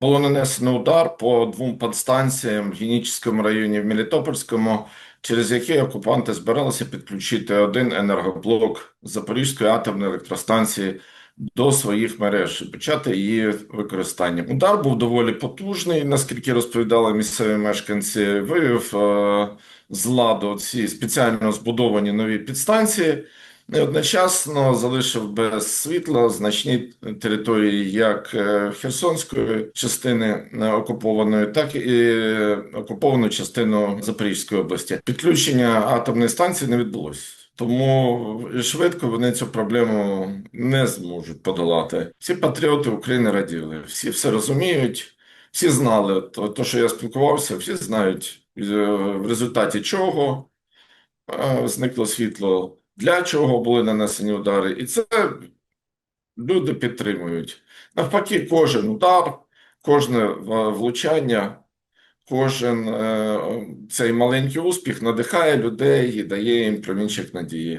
було нанесено удар по двом підстанціям в Генічському районі в Мелітопольському, через які окупанти збиралися підключити один енергоблок Запорізької атомної електростанції до своїх мереж і почати її використання. Удар був доволі потужний, наскільки розповідали місцеві мешканці, вивів е, з ладу ці спеціально збудовані нові підстанції. І одночасно залишив без світла значні території як е, Херсонської частини е, окупованої, так і е, окуповану частину Запорізької області. Підключення атомної станції не відбулося. Тому швидко вони цю проблему не зможуть подолати. Всі патріоти України раділи, всі все розуміють, всі знали. То, то що я спілкувався, всі знають в результаті чого зникло світло, для чого були нанесені удари, і це люди підтримують. Навпаки, кожен удар, кожне е, влучання, кожен е, цей маленький успіх надихає людей і дає їм промінчик надії.